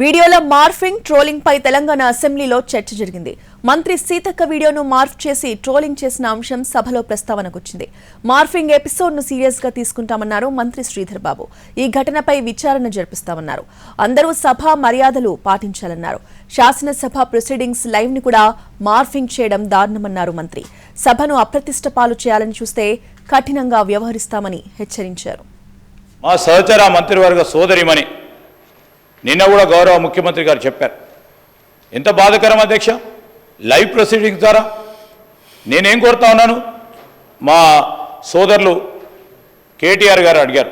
వీడియోలో morphing trolling పై తెలంగాణ అసెంబ్లీలో చర్చ జరిగింది. మంత్రి సీతక్క వీడియోను మార్ఫ్ చేసి ట్రోలింగ్ చేసిన అంశం సభలో ప్రస్తావనకొచ్చింది మార్ఫింగ్ ఎపిసోడ్ను సీరియస్గా తీసుకుంటామన్నారు మంత్రి శ్రీధర్ బాబు. ఈ ఘటనపై విచారణ జరిపిస్తామన్నారు. అందరూ సభ మర్యాదలు పాటించాలన్నారు. శాసనసభ ప్రొసీడింగ్స్ లైవ్ని కూడా మార్ఫింగ్ చేయడం దారుణమన్నారు మంత్రి. సభను అప్రతిష్ట పాలు చేయాలని చూస్తే కఠినంగా వ్యవహరిస్తామని హెచ్చరించారు. మా సహచర మంత్రివర్గ సోదరిమణి నిన్న కూడా గౌరవ ముఖ్యమంత్రి గారు చెప్పారు. ఎంత బాధకరం అధ్యక్ష? లైవ్ ప్రొసీడింగ్ ద్వారా. నేనేం కోరుతా ఉన్నాను? మా సోదరులు కేటీఆర్ గారు అడిగారు.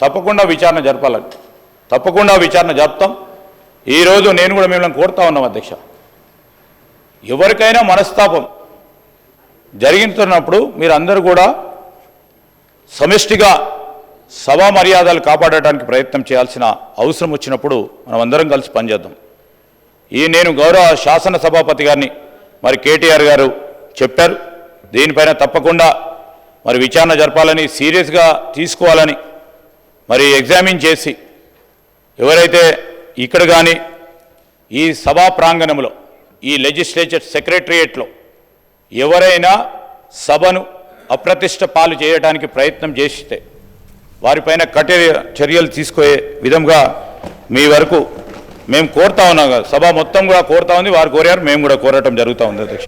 తప్పకుండా విచారణ జరపాలని. తప్పకుండా విచారణ జరుపుతాం. ఈరోజు నేను కూడా మిమ్మల్ని కోరుతా ఉన్నాం అధ్యక్ష. ఎవరికైనా మనస్తాపం జరిగిస్తున్నప్పుడు మీరందరూ కూడా సమిష్టిగా సభా మర్యాదలు కాపాడటానికి ప్రయత్నం చేయాల్సిన అవసరం వచ్చినప్పుడు మనం అందరం కలిసి పనిచేద్దాం. ఈ నేను గౌరవ శాసన సభాపతి గారిని మరి కేటీఆర్ గారు చెప్పారు. దీనిపైన తప్పకుండా మరి విచారణ జరపాలని సీరియస్గా తీసుకోవాలని మరి ఎగ్జామిన్ చేసి ఎవరైతే ఇక్కడ కానీ ఈ సభా ప్రాంగణంలో ఈ లెజిస్లేచర్ సెక్రటరియేట్లో ఎవరైనా సభను అప్రతిష్ట పాలు చేయడానికి ప్రయత్నం చేస్తే వారిపైన కఠిన చర్యలు తీసుకునే విధంగా మీ వరకు మేము కోరుతా ఉన్నాం కదా. సభ మొత్తం కూడా కోరుతా ఉంది. వారు కోరారు. మేము కూడా కోరటం జరుగుతూ ఉంది అధ్యక్ష.